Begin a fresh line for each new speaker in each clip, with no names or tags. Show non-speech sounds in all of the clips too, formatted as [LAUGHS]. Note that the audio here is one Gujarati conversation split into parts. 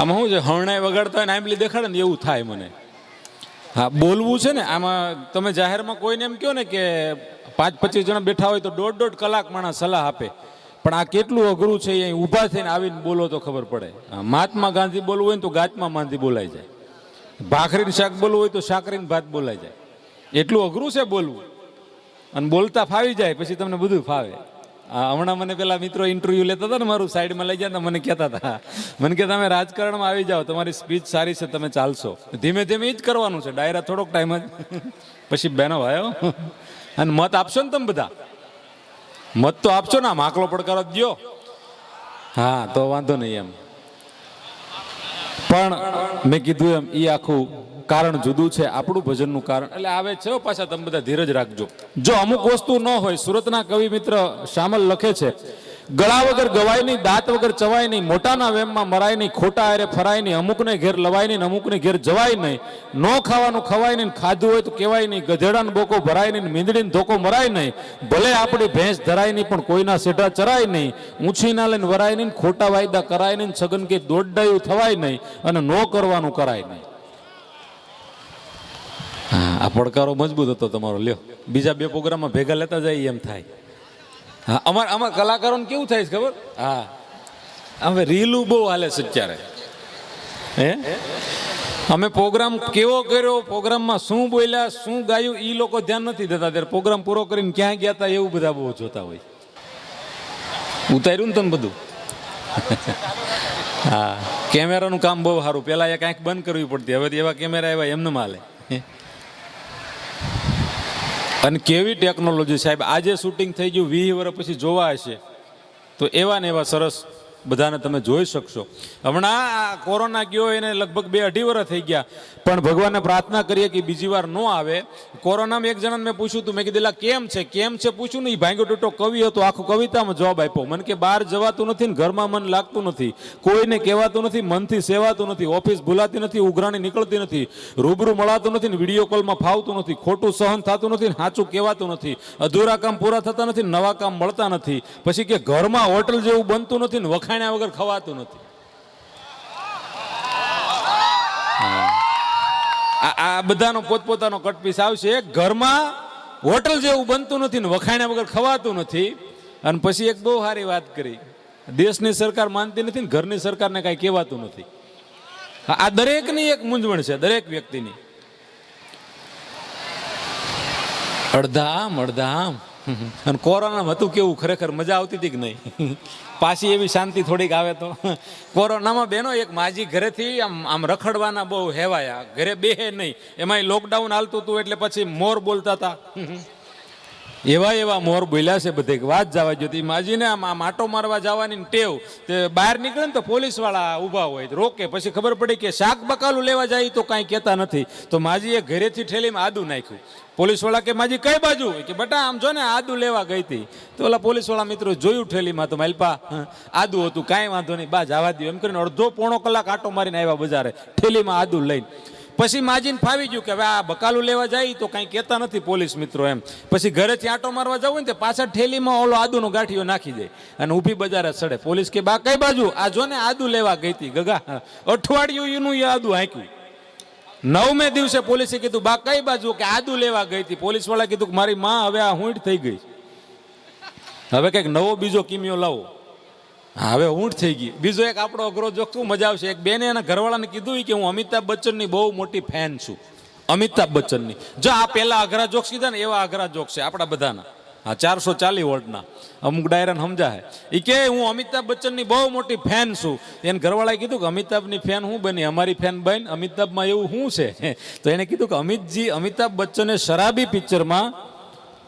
આમાં શું છે? હરણાઈ વગાડતા હોય ને આંબલી દેખાડે ને એવું થાય મને. હા, બોલવું છે ને, આમાં તમે જાહેરમાં કોઈને એમ કહો ને કે પાંચ પચીસ જણા બેઠા હોય તો દોઢ દોઢ કલાક માણસ સલાહ આપે. પણ આ કેટલું અઘરું છે એ ઊભા થઈને આવીને બોલો તો ખબર પડે. મહાત્મા ગાંધી બોલવું હોય ને તો ગાંચમાં માંધી બોલાઈ જાય. ભાખરીને શાક બોલવું હોય તો શાકરીન ભાત બોલાઈ જાય. એટલું અઘરું છે બોલવું. અને બોલતા ફાવી જાય, પછી તમને બધું ફાવે. હમણાં મને પેલા મિત્રો ઇન્ટરવ્યુ લેતા હતા ને મારું સાઈડમાં લઈ ગયા મને કહેતા હતા. મને કે તમે રાજકારણમાં આવી જાઓ, તમારી સ્પીચ સારી છે, તમે ચાલશો. ધીમે ધીમે એ જ કરવાનું છે, ડાયરા થોડોક ટાઈમ જ. પછી બેનો ભાઈઓ, અને મત આપશો ને તમે બધા? મત તો આપશો ને, આમ આકલો પડકારો દો હા, તો વાંધો નહીં એમ. પણ મેં કીધું એમ એ આખું કારણ જુદું છે આપણું ભજનનું કારણ. એટલે આવે છે પાછા તમે બધા ધીરજ રાખજો. જો અમુક વસ્તુ ન હોય સુરતના કવિ મિત્ર શામલ લખે છે ગળા વગર ગવાય નહીં દાંત વગર ચવાય નહીં મોટાના વેમમાં મરાય નહીં ખોટા આરે ફરાય નહીં અમુકને ઘેર લવાય નહીં અમુકને ઘેર જવાય નહીં ન ખાવાનું ખવાય નહીં ખાધું હોય તો કહેવાય નહીં ગધેડાનો બોકો ભરાય નહીં મીંદડીને ધોકો મરાય નહીં ભલે આપણી ભેંસ ધરાય નહીં પણ કોઈના સેઢા ચરાય નહીં ઊંચી ના લઈને વરાય નહીં ખોટા વાયદા કરાય નહીં છગન કે દોડડાયું થવાય નહીં અને ન કરવાનું કરાય નહીં. આ પડકારો મજબૂત હતો તમારો લ્યો. બીજા બે પ્રોગ્રામમાં ભેગા લેતા જાય એમ થાય. હા અમાર અમાર કલાકારોને કેવું થાય છે ખબર? હા. હવે રીલું બહુ હાલે છે અત્યારે. હે? અમે પ્રોગ્રામ કેવો કર્યો પ્રોગ્રામમાં શું બોલ્યા શું ગાયું એ લોકો ધ્યાન નથી દેતા. ત્યારે પ્રોગ્રામ પૂરો કરીને ક્યાં ગયા હતા એવું બધા બહુ જોતા હોય. ઉતાર્યું ને તમે બધું? હા. કેમેરાનું કામ બહુ સારું. પહેલાં એ કાંઈક બંધ કરવી પડતી. હવે એવા કેમેરા એવા એમને માલે. અને કેવી ટેકનોલોજી સાહેબ? આજે શૂટિંગ થઈ ગયું, વીસ વર્ષ પછી જોવા હશે. તો એવા ને એવા સરસ બધાને તમે જોઈ શકશો. હમણાં આ કોરોના ગયો એને લગભગ બે અઢી વર્ષ થઈ ગયા. પણ ભગવાનને પ્રાર્થના કરીએ કે બીજી વાર ન આવે. કોરોનામાં એક જણાને મેં પૂછ્યું હતું, મેં કીધેલા કેમ છે? કેમ છે? પૂછ્યું ને એ ભાંગો ટૂટો કવિ હતો, આખું કવિતામાં જવાબ આપ્યો. મને કે, બહાર જવાતું નથી ને ઘરમાં મન લાગતું નથી. કોઈને કહેવાતું નથી, મનથી સેવાતું નથી, ઓફિસ ભૂલાતી નથી, ઉઘરાણી નીકળતી નથી, રૂબરૂ મળાતું નથી ને વીડિયો કોલમાં ફાવતું નથી, ખોટું સહન થતું નથી ને સાચું કહેવાતું નથી, અધૂરા કામ પૂરા થતા નથી નવા કામ મળતા નથી. પછી કે, ઘરમાં હોટલ જેવું બનતું નથી ને વખાણ્યા વગર ખવાતું નથી. આ બધાનો પોતપોતાનો કટપીસ આવશે. ઘરમાં હોટલ જેવું બનતું નથી ને વખાણ્યા વગર ખવાતું નથી. અને પછી એક બહુ સારી વાત કરી. દેશની સરકાર માનતી નથી ને ઘરની સરકારને કાંઈ કહેવાતું નથી. આ દરેકની એક મૂંઝવણ છે, દરેક વ્યક્તિની. અડધામ આમ અડધા આમ [LAUGHS] અને કોરોનામાં હતું કેવું, ખરેખર મજા આવતી હતી કે નહીં? [LAUGHS] પાછી એવી શાંતિ થોડીક આવે તો. [LAUGHS] કોરોનામાં બેનો, એક માજી ઘરેથી આમ આમ રખડવાના બહુ હેવાયા. ઘરે બેહે નહીં. એમાંય લોકડાઉન હાલતું હતું એટલે પછી મોર બોલતા હતા. એવા એવા મોર બોલ્યા છે બધે વાત જવા જોતી માજીને આમ માટો મારવા જવાની ટેવ. તે બહાર નીકળે ને તો પોલીસવાળા ઊભા હોય રોકે. પછી ખબર પડી કે શાક બકાલું લેવા જાય તો કાંઈ કહેતા નથી. તો માજીએ ઘરેથી ઠેલીમાં આદુ નાખ્યું. પોલીસવાળા કે, માજી, કઈ બાજુ? કે, બટા, આમ જો ને આદુ લેવા ગઈ હતી તો ઓલા પોલીસવાળા મિત્રો જોયું ઠેલીમાં તો માલપા આદુ હતું, કાંઈ વાંધો નહીં, બા, જવા દો એમ કરીને અડધો પોણો કલાક આટો મારીને આવ્યા બજારે, ઠેલીમાં આદુ લઈને. પછી માજીને ફાવી ગયું કે હવે આ બકાલું લેવા જાય તો કાંઈ કહેતા નથી પોલીસ મિત્રો એમ. પછી ઘરેથી આટો મારવા જવું ને તે પાછળ ઠેલીમાં ઓલો આદુનો ગાંઠિયો નાખી દે અને ઊભી બજારે સડે. પોલીસ કે, બા, કઈ બાજુ? આ જો ને આદુ લેવા ગઈ હતી. ગગા, અઠવાડિયું એનું એ આદુ હાંક્યું નવમે દિવસે પોલીસે કીધું, બા, કઈ બાજુ? કે આદુ લેવા ગઈ હતી. પોલીસવાળા કીધું કે, મારી માં હવે આ હુંઠ થઈ ગઈ. હવે કંઈક નવો બીજો કિમિયો લાવો. હવે ઊંટ થઈ ગઈ. બીજો એક આપણો અઘરો જોક શું મજા આવશે? એક બેને એના ઘરવાળાને કીધું કે હું અમિતાભ બચ્ચનની બહુ મોટી ફેન છું. અમિતાભ બચ્ચનની. જો આ પહેલા અઘરા જોક્સ કીધા ને એવા અઘરા જોક છે આપણા બધાના. હા, ચારસો ચાલીસ વોલ્ટના. અમુક ડાયરાને સમજા હે એ કે હું અમિતાભ બચ્ચનની બહુ મોટી ફેન છું. એને ઘરવાળાએ કીધું કે અમિતાભની ફેન હું બની? અમારી ફેન બન, અમિતાભમાં એવું શું છે? તો એણે કીધું કે અમિતજી, અમિતાભ બચ્ચને શરાબી પિક્ચરમાં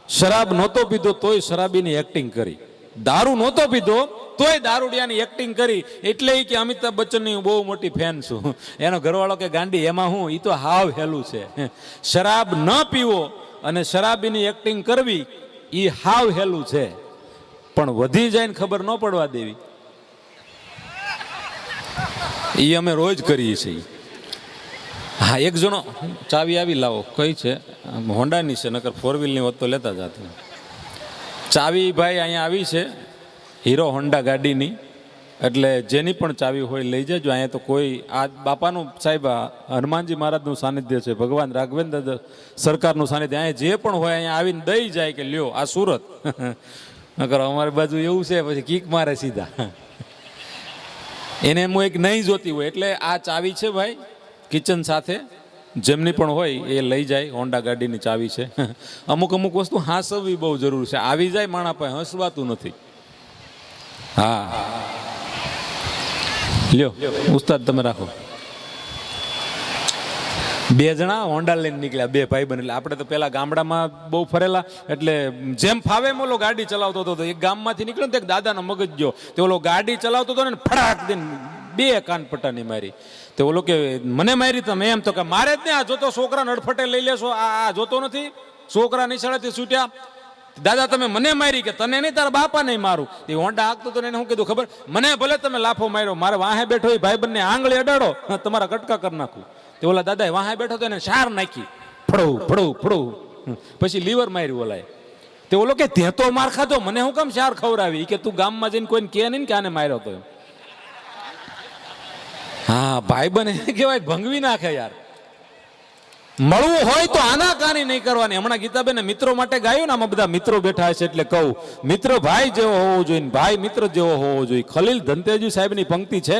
શરાબ નહોતો પીધો તોય શરાબીની એક્ટિંગ કરી. દારૂ નહોતો પીધો, તોય દારૂડિયાની એક્ટિંગ કરી. એટલે કે અમિતાભ બચ્ચનની હું બહુ મોટી ફેન છું. એનો ઘરવાળો કે, ગાંડી, એમાં હું? એ તો હાવ હેલું છે. શરાબ ન પીવો અને શરાબીની એક્ટિંગ કરવી એ હાવ હેલું છે. પણ વધી જાય ખબર ન પડવા દેવી. એ અમે રોજ કરીએ છીએ. હા, એક જણો, ચાવી આવી લાવો. કઈ છે? હોન્ડાની છે, નકર ફોર વ્હીલની હોત તો લેતા જાત. ચાવી ભાઈ અહીંયા આવી છે, હીરો હોન્ડા ગાડીની. એટલે જેની પણ ચાવી હોય લઈ જજો, અહીંયા તો કોઈ આ બાપાનું સાહેબ હનુમાનજી મહારાજનું સાનિધ્ય છે, ભગવાન રાઘવેન્દ્ર સરકારનું સાનિધ્ય, અહીંયા જે પણ હોય અહીંયા આવીને દઈ જાય કે લ્યો, આ સુરત. [LAUGHS] નકર અમારી બાજુ એવું છે, પછી કીક મારે સીધા. [LAUGHS] એને એમ એક નહીં જોતી હોય, એટલે આ ચાવી છે ભાઈ, કિચન સાથે. જેમની પણ હોય એ લઈ જાય. હોન્ડા ગાડીની ચાવી છે. અમુક અમુક વસ્તુ હાંસવવી બહુ જરૂર છે. આવી જાય માણા પાસે હસવાતું નથી. હા. લ્યો, ઉસ્તાદ તમે રાખો. બે જણા હોન્ડા લઈને નીકળ્યા. બે ભાઈ બને આપણે તો પેલા ગામડામાં બહુ ફરેલા. એટલે જેમ ફાવે એમ ઓલો ગાડી ચલાવતો હતો. એક ગામમાંથી નીકળ્યો ને એક દાદાનો મગજ ગયો. તે ઓલો ગાડી ચલાવતો હતો ને ફડાક દઈને બે કાનપટ્ટાની મારી. તે ઓલો કે, મને મારી તમે. એમ તો કે, મારે જ ને આ જોતો છોકરા નડફટે લઈ લેશો. આ જોતો નથી. છોકરા નિશાળેથી છૂટ્યા. દાદા, તમે મને મારી કે તને નહીં, તારા બાપા નહીં મારું. એ હોન્ડા હાંકતો તો એને શું કીધું, ખબર, મને ભલે તમે લાફો માર્યો, મારે વાહે બેઠો એ ભાઈ બંને આંગળી અડાડો તમારા કટકા કરી નાખું. તે ઓલા દાદા વાહે બેઠો તો એને શાર નાખી. ફળવું ફળવું ફળવું. પછી લીવર માર્યું ઓલાએ. તે ઓલો કે તે તો માર ખાધો, મને હું કેમ શાર ખવડાવી? કે, તું ગામમાં જઈને કોઈને કે નહીં ને કે આને માર્યો તો એમ. હા, ભાઈ બને [LAUGHS] કહેવાય, ભંગવી નાખે યાર. મળવું હોય તો આના કાની નહીં કરવાની. હમણાં ગીતાબેન મિત્રો માટે ગાયું ને આમાં બધા મિત્રો બેઠા છે એટલે કહું, મિત્ર ભાઈ જેવો હોવો જોઈએ ભાઈ મિત્ર જેવો હોવો જોઈએ. ખલીલ ધનતેજી સાહેબની પંક્તિ છે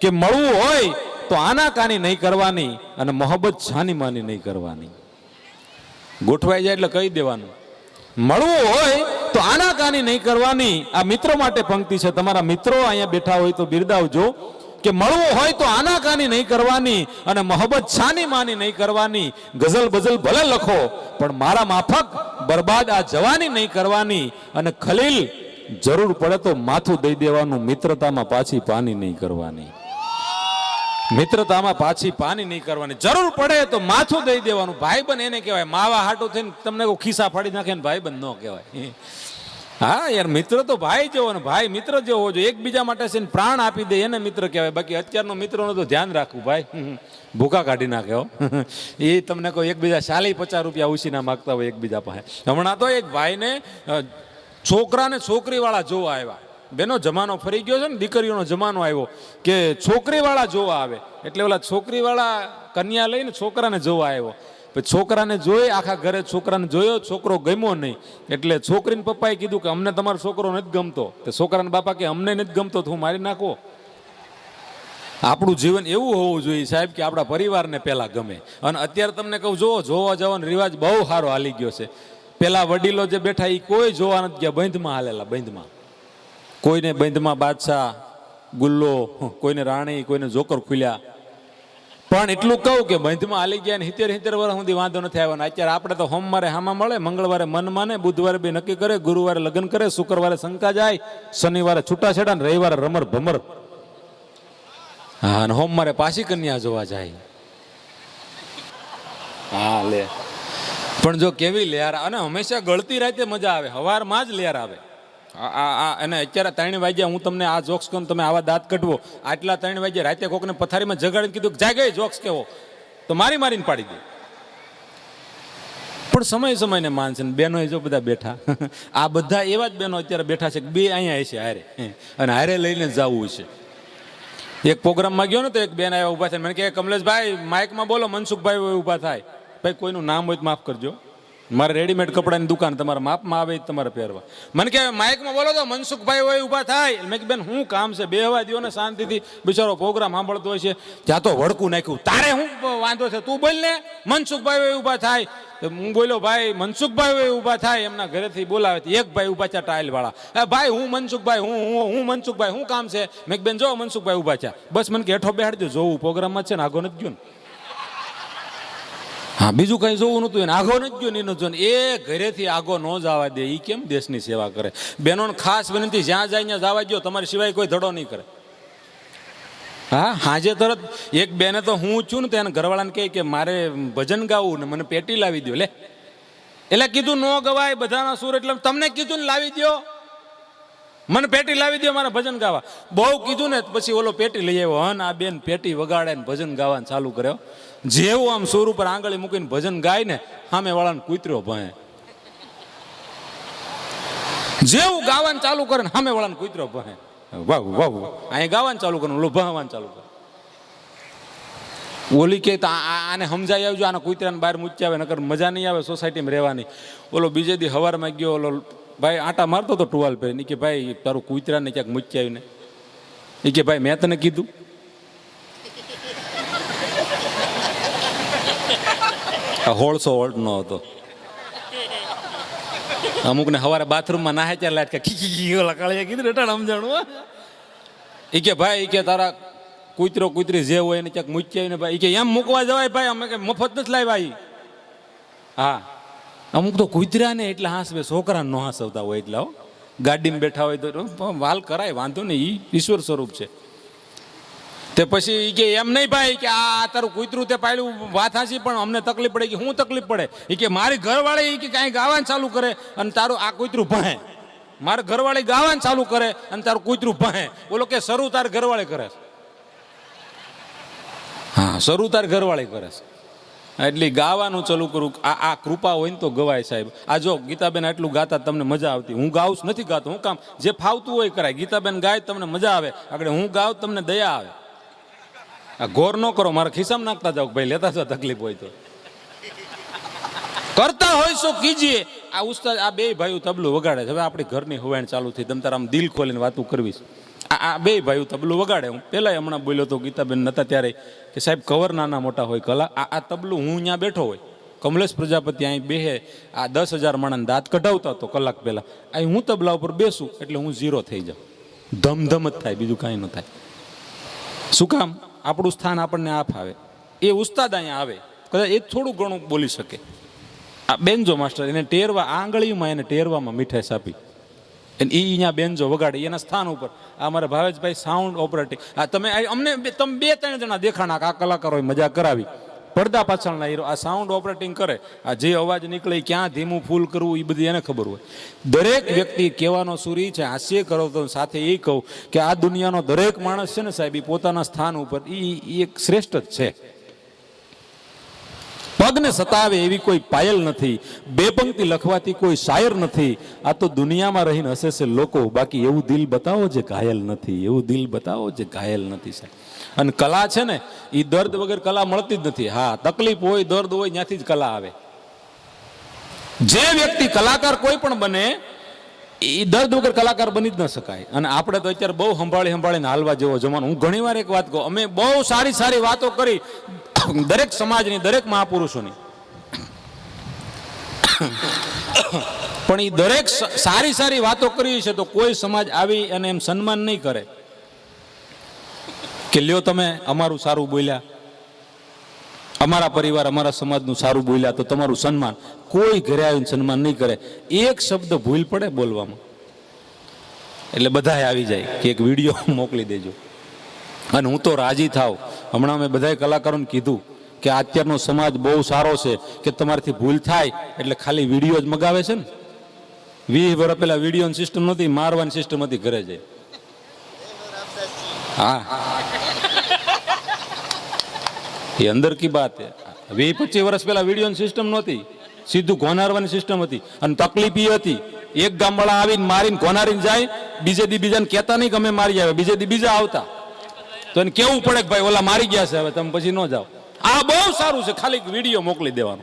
કે મળવું હોય તો આના કાની નહીં કરવાની અને મોહબ્બત છાની માની નહીં કરવાની. ગોઠવાઈ જાય એટલે કહી દેવાનું. મળવું હોય તો આના કાની નહીં કરવાની. આ મિત્રો માટે પંક્તિ છે. તમારા મિત્રો અહીંયા બેઠા હોય તો બિરદાવજો. કે મળવું હોય તો આનાકાની નહીં કરવાની અને મોહબ્બત છાની માની નહીં કરવાની. ગઝલ બઝલ ભલે લખો, પણ મારા માફક બરબાદ આ જવાની નહીં કરવાની અને ખલીલ જરૂર પડે તો માથું દઈ દેવાનું, મિત્રતામાં પાછી પાની નહીં કરવાની. મિત્રતામાં પાછી પાની નહીં કરવાની. જરૂર પડે તો માથું દઈ દેવાનું. ભાઈબંધ એને કહેવાય, માવા હાટું થઈને તમને ખિસ્સા ફાડી નાખે ને ભાઈબંધ ન કહેવાય. હા, યાર, મિત્ર તો ભાઈ જેવો ને ભાઈ મિત્ર જેવો જોઈએ એકબીજા માટે છે ને પ્રાણ આપી દે, એને મિત્ર કહેવાય. બાકી અત્યારનો મિત્રોનું તો ધ્યાન રાખવું, ભાઈ. [LAUGHS] ભૂખા કાઢી નાખે, હો. [LAUGHS] એ તમને કોઈ એકબીજા ચાલી પચાસ રૂપિયા ઉછીના માગતા હોય એકબીજા પાસે. હમણાં તો એક ભાઈને છોકરાને છોકરીવાળા જોવા આવ્યા. બેનો જમાનો ફરી ગયો છે ને, દીકરીઓનો જમાનો આવ્યો કે છોકરીવાળા જોવા આવે. એટલે ઓલા છોકરીવાળા કન્યા લઈને છોકરાને જોવા આવ્યો. છોકરાને જોઈ, આખા ઘરે છોકરાને જોયો, છોકરો ગમ્યો નહીં. એટલે છોકરીને પપ્પાએ કીધું કે અમને તમારો છોકરો નથી ગમતો. તો છોકરાના બાપા કે અમને નથી ગમતો તો હું મારી નાખો? આપણું જીવન એવું હોવું જોઈએ સાહેબ કે આપણા પરિવારને પહેલા ગમે. અને અત્યારે તમને કહું જોવો જોવા જવાનો રિવાજ બહુ સારો હાલી ગયો છે. પેલા વડીલો જે બેઠા એ કોઈ જોવા નથી ગયા, બંધમાં હાલેલા, બંધમાં. કોઈને બંધમાં બાદશાહ, ગુલ્લો કોઈને રાણી, કોઈને જોકર ખુલ્યા. પણ એટલું કહું કે બંધમાં હાલી ગયા ને સિત્તેર સિત્તેર સુધી વાંધો નથી આવ્યો અત્યારે આપણે તો સોમવારે હામાં મળે, મંગળવારે મન માને, બુધવારે બી નક્કી કરે, ગુરુવારે લગ્ન કરે, શુક્રવારે શંકા જાય, શનિવારે છૂટાછેડા ને રવિવારે રમર ભમર. હા, અને સોમવારે પાછી કન્યા જોવા જાય. હા, લે. પણ જો કેવી લેર અને હંમેશા ગળતી રાતે મજા આવે, હવારમાં જ લેર આવે. અને અત્યારે ત્રણ વાગ્યા હું તમને આ જોક્સ કહું તમે આવા દાંત કટવો આટલા ત્રણ વાગ્યા રાતે કોકને પથારીમાં જગાડીને કીધું કે જાગે જોક્સ કેવો તો મારી મારીને પાડી દે. પણ સમય સમયને માન છે ને બેનો જો બધા બેઠા. [LAUGHS] આ બધા એવા જ બેનો અત્યારે બેઠા છે બે અહીંયા હશે હારે. [LAUGHS] અને હારે લઈને જવું છે. એક પ્રોગ્રામમાં ગયો ને તો એક બેન આવ્યા ઊભા થાય મને કહે, કમલેશભાઈ માઇકમાં બોલો, મનસુખભાઈ ઊભા થાય. ભાઈ, કોઈનું નામ હોય તો માફ કરજો. મારે રેડીમેડ કપડાની દુકાન તમારા માપમાં આવે તમારે પહેરવા. મને કે માઇકમાં બોલો તો મનસુખભાઈ હોય ઊભા થાય. મેં કે બેન શું કામ છે? બે હવા દો શાંતિથી. બિચારો પ્રોગ્રામ સાંભળતો હોય છે. ત્યાં તો વડકું નાખ્યું. તારે શું વાંધો છે? તું બોલ ને. મનસુખભાઈ હોય ઊભા થાય. હું બોલ્યો, ભાઈ, મનસુખભાઈ હોય ઊભા થાય. એમના ઘરેથી બોલાવે એક ભાઈ ઊભા છે ટાઇલ વાળા એ ભાઈ, હું મનસુખભાઈ, હું હું હું મનસુખભાઈ શું કામ છે? મેં બેન, જો મનસુખભાઈ ઊભા છે. બસ મને કે હેઠો બેહાડજો, જોવું પ્રોગ્રામમાં છે ને, આગો નથી ગયો ને. હા, બીજું કઈ જોવું નતું એને આગો નથી ગયો ને એનો જો એ ઘરેથી આગો ન જવા દે એ કેમ દેશની સેવા કરે? બેનો ખાસ વિનંતી, જ્યાં જાય ત્યાં જવા દો તમારી સિવાય કોઈ ધડો નહીં કરે. હા, હાજે તરત એક બેને તો હું છું ને તો એને ઘરવાળાને કહે કે, મારે ભજન ગાવું ને મને પેટી લાવી દો લે. એટલે કીધું, ન ગવાય, બધાના સુર એટલે તમને કીધું ને, લાવી દો મને પેટી લાવી દો મારે ભજન ગાવા. બહુ કીધું ને, પછી ઓલો પેટી લઈ આવ્યો, હન, આ બેન પેટી વગાડે ને ભજન ગાવાનું ચાલુ કર્યો. જેવું આમ સુર ઉપર આંગળી મૂકીને ભજન ગાય ને સામે વાળાને કૂતર્યો ભય જેવું ગાવાનું ચાલુ કરે ને સામે વાળાને કૂતરો ભય વાહ વાહ. અહીંયા ગાવાનું ચાલુ કરે ઓલું ભણવાનું ચાલુ કરે. ઓલી કે આને સમજાઈ આવજો, આના કૂતરાને બહાર મૂકી આવે, નકર મજા નહીં આવે સોસાયટીમાં રહેવાની. ઓલો બીજે દી હવારમાં ગયો, ઓલો ભાઈ આટા મારતો હતો ટુવાલ પહેરીને કે ભાઈ તારું કૂતરાને ક્યાંક મૂકી આવીને. એ કે ભાઈ મેં તને કીધું. હોળસો હોલ્ટનો હતો. અમુકને સવારે બાથરૂમમાં નાહે ત્યારે લાઈટ કે ખી ઓલા કાળિયા કીધું રેટાણ સમજાણું એ કે ભાઈ કે તારા કૂતરો કૂતરી જે હોય એને ક્યાંક મૂકી આવીને ભાઈ કે એમ મૂકવા જવાય ભાઈ, અમે કે મફત નથી લાવ્યા હા. અમુક તો કૂતરાને એટલે હાંસવે, છોકરાને ન હાંસવતા હોય એટલે ગાડીમાં બેઠા હોય તો વાલ કરાય, વાંધો નહીં ઈશ્વર સ્વરૂપ છે. તે પછી કે એમ નહીં ભાઈ કે આ તારું કૂતરું તે પાડ્યું, વાત હાસી પણ અમને તકલીફ પડે કે શું તકલીફ પડે? એ કે મારી ઘરવાળી કે કાંઈ ગાવાનું ચાલુ કરે અને તારું આ કૂતરું ભહે મારે ઘરવાળી ગાવાનું ચાલુ કરે અને તારું કૂતરું ભણે. બોલો કે શરૂ તાર ઘરવાળી કરે હા, શરૂ તાર ઘરવાળી કરે એટલે ગાવાનું ચાલુ કરું. આ આ કૃપા હોય ને તો ગવાય સાહેબ. આ જો ગીતાબેન આટલું ગાતા તમને મજા આવતી. હું ગાઉં નથી ગાતો. હું કામ જે ફાવતું હોય કરાય. ગીતાબેન ગાય તમને મજા આવે. આગળ હું ગાઉં તમને દયા આવે. આ ગોર ન કરો, મારા ખિસ્સામાં નાખતા જાઓ ભાઈ લેતા જાઓ, તકલીફ હોય તો. કરતા હોય શું કીજીએ. આ ઉસ્તાદ, આ બે ભાઈઓ તબલું વગાડે છે. હવે આપણી ઘરની હુવાણ ચાલુ થઈ. તમ તારા દિલ ખોલીને વાતું કરવી આ બે ભાઈઓ તબલું વગાડે. હું પહેલાં હમણાં બોલ્યો તો ગીતાબેન નતા ત્યારે, કે સાહેબ, કવર નાના મોટા હોય, કલા. આ આ તબલું હું અહીંયા બેઠો હોય. કમલેશ પ્રજાપતિ અહીં બેહે. આ દસ હજાર માણસ દાંત કઢાવતા હતો કલાક પહેલાં. અહીં હું તબલા ઉપર બેસું, એટલે હું ઝીરો થઈ જાઉં. ધમધમ જ થાય, બીજું કાંઈ ન થાય. શું કામ? આપણું સ્થાન આપણને આ ફાવે એ ઉસ્તાદ અહીંયા આવે. કદાચ એ થોડું ઘણું બોલી શકે. આ બેન્જો માસ્ટર, એને ટેરવા આંગળીમાં એને ટેરવામાં મીઠાઈ આપી. અને એ અહીંયા બેન્જો વગાડે, એના સ્થાન ઉપર. આ મારા ભાવેશભાઈ સાઉન્ડ ઓપરેટિંગ આ તમે અમને તમે બે, ત્રણ જણા દેખાણા આ કલાકારોએ મજા કરાવી. પડદા પાછળના હીરો. આ સાઉન્ડ ઓપરેટિંગ કરે. આ જે અવાજ નીકળે ક્યાં ધીમું ફૂલ કરવું એ બધી એને ખબર હોય. દરેક વ્યક્તિ કહેવાનો સુરી છે, હાસ્ય કરો તો સાથે એ કહું કે આ દુનિયાનો દરેક માણસ છે ને સાહેબ, એ પોતાના સ્થાન ઉપર એ એક શ્રેષ્ઠ જ છે. પગને સતાવે એવી કોઈ પાયલ નથી. બે પંક્તિ લખવાથી કોઈ શાયર નથી. આ તો દુનિયામાં રહીને હશે છે લોકો. બાકી એવું દિલ બતાવો જે ઘાયલ નથી. એવું દિલ બતાવો જે ઘાયલ નથી સાહેબ. અને કલા છે ને એ દર્દ વગર કલા મળતી જ નથી. હા, તકલીફ હોય, દર્દ હોય, ત્યાંથી જ કલા આવે. જે વ્યક્તિ કલાકાર કોઈ પણ બને એ દર્દ વગર કલાકાર બની જ ન શકાય. અને આપણે તો અત્યારે બહુ સંભાળી સંભાળીને હાલવા જેવો જમાનો. હું ઘણીવાર એક વાત કહું, અમે બહુ સારી સારી વાતો કરી, દરેક સમાજની, દરેક મહાપુરુષોની. પણ એ દરેક સારી સારી વાતો કરી છે તો કોઈ સમાજ આવી અને એમ સન્માન નહીં કરે. કે લ્યો તમે અમારું સારું બોલ્યા. અમારા પરિવાર, અમારા સમાજનું સારું બોલ્યા તો તમારું સન્માન. કોઈ ઘરે આવીને સન્માન નહીં કરે. એક શબ્દ ભૂલ પડે બોલવામાં. એટલે બધાએ આવી જાય કે એક વીડિયો [LAUGHS] મોકલી દેજો. અને હું તો રાજી થાવ. હમણાં મેં બધાય કલાકારોને કીધું કે અત્યારનો સમાજ બહુ સારો છે કે તમારાથી ભૂલ થાય એટલે ખાલી વીડિયો જ મગાવે છે ને. વીસ વર્ષ પહેલા વિડીયોની સિસ્ટમ નહોતી, મારવાની સિસ્ટમ હતી ઘરે જાય હા. એ અંદર કી બાત વીસ પચીસ વર્ષ પહેલા વિડીયોની સિસ્ટમ નહોતી. સીધું ઘોનારવાની સિસ્ટમ હતી. અને તકલીફ એ હતી. એક ગામવાળા આવીને મારીને ઘોનારીને જાય, બીજે દી બીજાને કહેતા નહીં અમે મારી આવે બીજે દી બીજા આવતા. તો એને કેવું પડે કે ભાઈ ઓલા મારી ગયા છે હવે, તમે પછી ન જાઓ. આ બહુ સારું છે. ખાલી વીડિયો મોકલી દેવાનો.